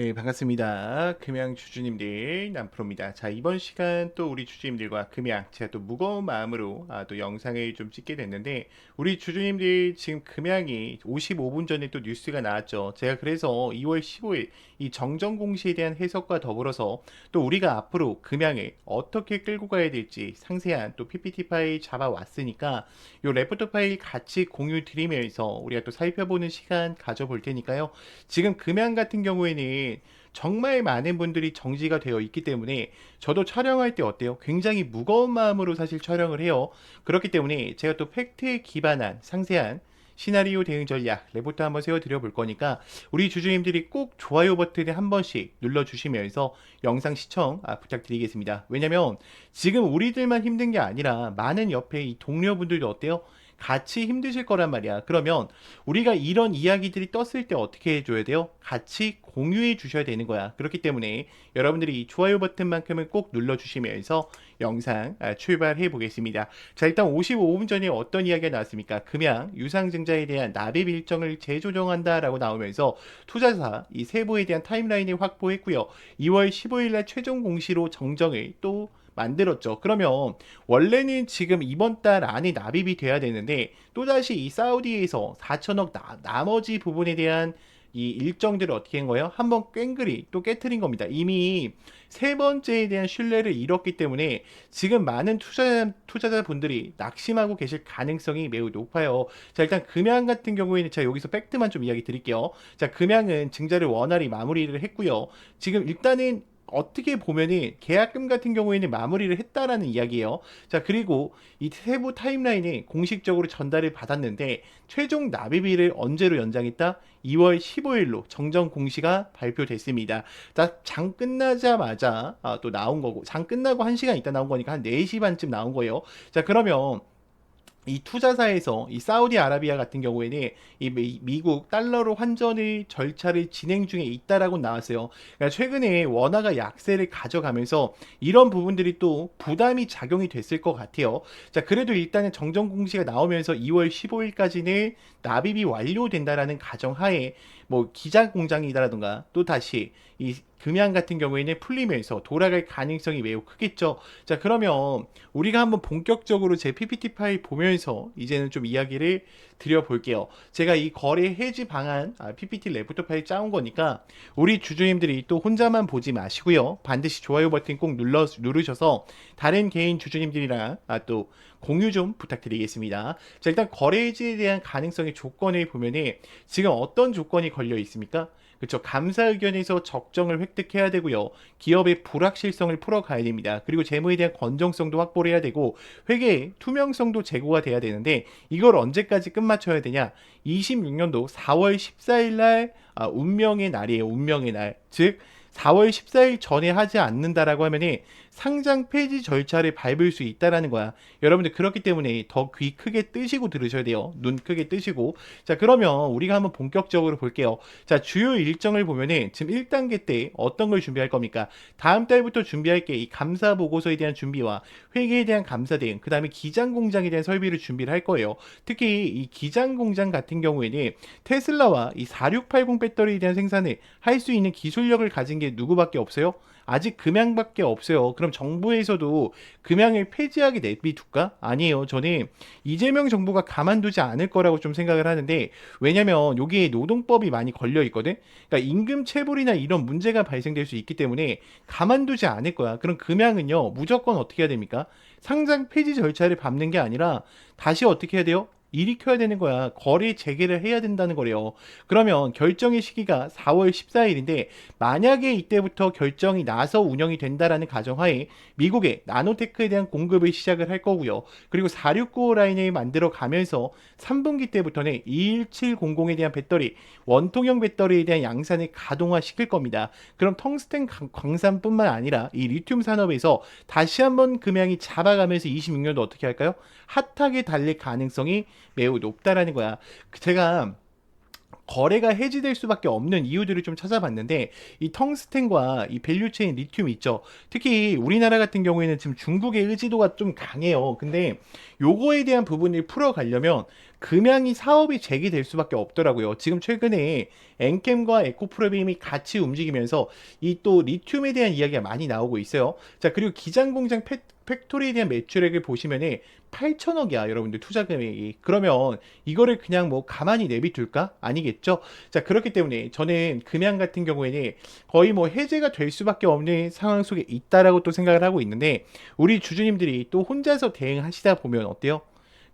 네, 반갑습니다. 금양 주주님들 남프로입니다. 자, 이번 시간 또 우리 주주님들과 금양 제가 또 무거운 마음으로 아, 또 영상을 좀 찍게 됐는데 우리 주주님들 지금 금양이 55분 전에 또 뉴스가 나왔죠. 제가 그래서 2월 15일 이 정정 공시에 대한 해석과 더불어서 또 우리가 앞으로 금양을 어떻게 끌고 가야 될지 상세한 또 PPT 파일 잡아왔으니까 요 레포트 파일 같이 공유 드리면서 우리가 또 살펴보는 시간 가져볼 테니까요. 지금 금양 같은 경우에는 정말 많은 분들이 정지가 되어 있기 때문에 저도 촬영할 때 어때요? 굉장히 무거운 마음으로 사실 촬영을 해요. 그렇기 때문에 제가 또 팩트에 기반한 상세한 시나리오 대응 전략 레포트 한번 세워드려 볼 거니까 우리 주주님들이 꼭 좋아요 버튼을 한 번씩 눌러주시면서 영상 시청 아, 부탁드리겠습니다. 왜냐면 지금 우리들만 힘든 게 아니라 많은 옆에 이 동료분들도 어때요? 같이 힘드실 거란 말이야. 그러면 우리가 이런 이야기들이 떴을 때 어떻게 해줘야 돼요? 같이 공유해 주셔야 되는 거야. 그렇기 때문에 여러분들이 이 좋아요 버튼만큼은 꼭 눌러주시면서 영상 아, 출발해 보겠습니다. 자, 일단 55분 전에 어떤 이야기가 나왔습니까? 금양 유상증자에 대한 납입 일정을 재조정한다라고 나오면서 투자사 이 세부에 대한 타임라인을 확보했고요. 2월 15일 날 최종 공시로 정정을 또 만들었죠. 그러면 원래는 지금 이번 달 안에 납입이 돼야 되는데 또다시 이 사우디에서 4천억 나, 나머지 부분에 대한 이 일정들을 어떻게 한 거예요? 한번 꽹그리 또 깨트린 겁니다. 이미 세 번째에 대한 신뢰를 잃었기 때문에 지금 많은 투자, 투자자분들이 낙심하고 계실 가능성이 매우 높아요. 자, 일단 금양 같은 경우에는 제가 여기서 팩트만 좀 이야기 드릴게요. 자, 금양은 증자를 원활히 마무리를 했고요. 지금 일단은 어떻게 보면은 계약금 같은 경우에는 마무리를 했다라는 이야기예요. 자, 그리고 이 세부 타임라인에 공식적으로 전달을 받았는데 최종 납입일을 언제로 연장했다? 2월 15일로 정정 공시가 발표됐습니다. 자, 장 끝나자마자 아, 또 나온 거고 장 끝나고 1시간 있다 나온 거니까 한 4시 반쯤 나온 거예요. 자, 그러면 이 투자사에서 이 사우디아라비아 같은 경우에는 이 미, 국 달러로 환전의 절차를 진행 중에 있다라고 나왔어요. 그러니까 최근에 원화가 약세를 가져가면서 이런 부분들이 또 부담이 작용이 됐을 것 같아요. 자, 그래도 일단은 정정 공시가 나오면서 2월 15일까지는 납입이 완료된다라는 가정하에 뭐 기자 공장이다라든가 또 다시 이 금양 같은 경우에는 풀리면서 돌아갈 가능성이 매우 크겠죠. 자, 그러면 우리가 한번 본격적으로 제 PPT 파일 보면서 이제는 좀 이야기를 드려볼게요. 제가 이 거래 해지 방안 아, PPT 레포트 파일 짜온 거니까 우리 주주님들이 또 혼자만 보지 마시고요. 반드시 좋아요 버튼 꼭 눌러 누르셔서 다른 개인 주주님들이랑 아, 또 공유 좀 부탁드리겠습니다. 자, 일단 거래 해지에 대한 가능성의 조건을 보면은 지금 어떤 조건이 걸려 있습니까? 그렇죠. 감사 의견에서 적정을 획득해야 되고요. 기업의 불확실성을 풀어가야 됩니다. 그리고 재무에 대한 건정성도 확보를 해야 되고 회계의 투명성도 제고가 돼야 되는데 이걸 언제까지 끝마쳐야 되냐? 26년도 4월 14일 날 아, 운명의 날이에요. 운명의 날. 즉 4월 14일 전에 하지 않는다라고 하면은 상장 폐지 절차를 밟을 수 있다라는 거야. 여러분들 그렇기 때문에 더 귀 크게 뜨시고 들으셔야 돼요. 눈 크게 뜨시고. 자, 그러면 우리가 한번 본격적으로 볼게요. 자, 주요 일정을 보면은 지금 1단계 때 어떤 걸 준비할 겁니까? 다음 달부터 준비할 게 이 감사 보고서에 대한 준비와 회계에 대한 감사 대응, 그다음에 기장 공장에 대한 설비를 준비를 할 거예요. 특히 이 기장 공장 같은 경우에는 테슬라와 이 4680 배터리에 대한 생산을 할 수 있는 기술력을 가진 게 누구밖에 없어요? 아직 금양밖에 없어요. 그럼 정부에서도 금양을 폐지하게 내비둘까? 아니에요. 저는 이재명 정부가 가만두지 않을 거라고 좀 생각을 하는데 왜냐면 여기에 노동법이 많이 걸려 있거든. 그러니까 임금 체불이나 이런 문제가 발생될 수 있기 때문에 가만두지 않을 거야. 그럼 금양은요 무조건 어떻게 해야 됩니까? 상장 폐지 절차를 밟는 게 아니라 다시 어떻게 해야 돼요? 일으켜야 되는 거야. 거래 재개를 해야 된다는 거래요. 그러면 결정의 시기가 4월 14일인데 만약에 이때부터 결정이 나서 운영이 된다라는 가정하에 미국의 나노테크에 대한 공급을 시작을 할 거고요. 그리고 4695 라인을 만들어 가면서 3분기 때부터는 21700에 대한 배터리, 원통형 배터리에 대한 양산을 가동화 시킬 겁니다. 그럼 텅스텐 광산뿐만 아니라 이 리튬 산업에서 다시 한번 금양이 잡아가면서 26년도 어떻게 할까요? 핫하게 달릴 가능성이 매우 높다라는 거야. 제가 거래가 해지될 수밖에 없는 이유들을 좀 찾아봤는데 이 텅스텐과 이 밸류체인 리튬 있죠. 특히 우리나라 같은 경우에는 지금 중국의 의지도가 좀 강해요. 근데 요거에 대한 부분을 풀어가려면 금양이 사업이 재개될 수밖에 없더라고요. 지금 최근에 엔캠과 에코프로빔이 같이 움직이면서 이 또 리튬에 대한 이야기가 많이 나오고 있어요. 자 그리고 기장 공장 팩, 팩토리에 대한 매출액을 보시면은 8천억이야 여러분들 투자 금액이. 그러면 이거를 그냥 뭐 가만히 내비둘까? 아니겠죠? 자 그렇기 때문에 저는 금양 같은 경우에는 거의 뭐 해제가 될 수밖에 없는 상황 속에 있다라고 또 생각을 하고 있는데 우리 주주님들이 또 혼자서 대응하시다 보면 어때요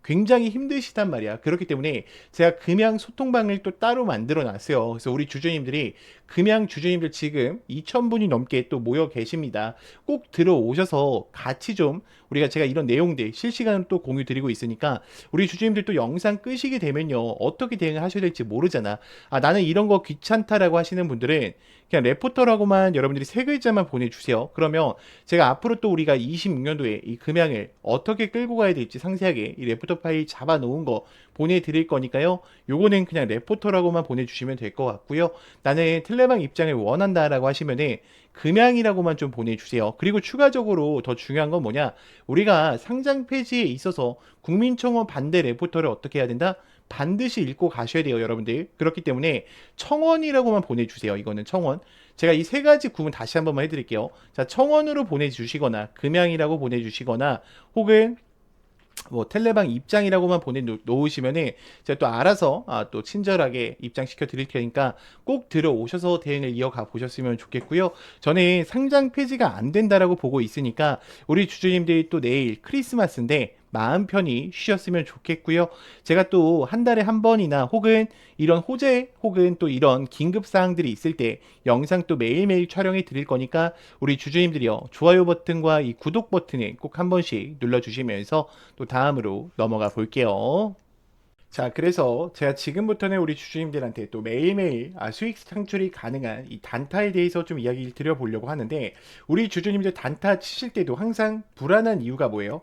굉장히 힘드시단 말이야. 그렇기 때문에 제가 금양 소통방을 또 따로 만들어 놨어요. 그래서 우리 주주님들이 금양 주주님들 지금 2,000분이 넘게 또 모여 계십니다. 꼭 들어오셔서 같이 좀 우리가 제가 이런 내용들 실시간으로 또 공유 드리고 있으니까 우리 주주님들 또 영상 끄시게 되면요. 어떻게 대응을 하셔야 될지 모르잖아. 아, 나는 이런 거 귀찮다라고 하시는 분들은 그냥 레포터라고만 여러분들이 세 글자만 보내주세요. 그러면 제가 앞으로 또 우리가 26년도에 이 금양을 어떻게 끌고 가야 될지 상세하게 이 레포터 파일 잡아 놓은 거 보내드릴 거니까요. 요거는 그냥 레포터라고만 보내주시면 될 것 같고요. 나는 텔레방 입장을 원한다라고 하시면은 금양이라고만 좀 보내주세요. 그리고 추가적으로 더 중요한 건 뭐냐? 우리가 상장 폐지에 있어서 국민청원 반대 레포터를 어떻게 해야 된다? 반드시 읽고 가셔야 돼요, 여러분들. 그렇기 때문에 청원이라고만 보내주세요. 이거는 청원. 제가 이 세 가지 구분 다시 한 번만 해드릴게요. 자, 청원으로 보내주시거나, 금양이라고 보내주시거나, 혹은 뭐 텔레방 입장이라고만 보내 놓으시면은 제가 또 알아서 아, 또 친절하게 입장시켜 드릴 테니까 꼭 들어오셔서 대응을 이어가 보셨으면 좋겠고요. 저는 상장 폐지가 안 된다라고 보고 있으니까 우리 주주님들이 또 내일 크리스마스인데 마음 편히 쉬셨으면 좋겠고요. 제가 또 한 달에 한 번이나 혹은 이런 호재 혹은 또 이런 긴급 사항들이 있을 때 영상 또 매일매일 촬영해 드릴 거니까 우리 주주님들이요. 좋아요 버튼과 이 구독 버튼을 꼭한 번씩 눌러 주시면서 또 다음으로 넘어가 볼게요. 자, 그래서 제가 지금부터는 우리 주주님들한테 또 매일매일 아, 수익 창출이 가능한 이 단타에 대해서 좀 이야기를 드려보려고 하는데, 우리 주주님들 단타 치실 때도 항상 불안한 이유가 뭐예요?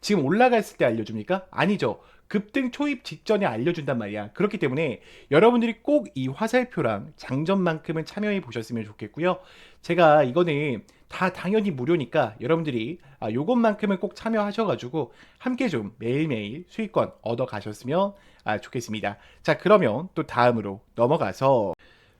지금 올라갔을 때 알려줍니까 아니죠 급등 초입 직전에 알려준단 말이야. 그렇기 때문에 여러분들이 꼭 이 화살표랑 장점만큼은 참여해 보셨으면 좋겠고요. 제가 이거는 다 당연히 무료니까 여러분들이 아, 요것만큼은 꼭 참여하셔가지고 함께 좀 매일매일 수익권 얻어 가셨으면 아, 좋겠습니다. 자, 그러면 또 다음으로 넘어가서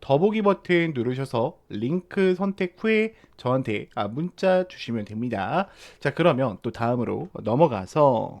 더보기 버튼 누르셔서 링크 선택 후에 저한테 아, 문자 주시면 됩니다. 자, 그러면 또 다음으로 넘어가서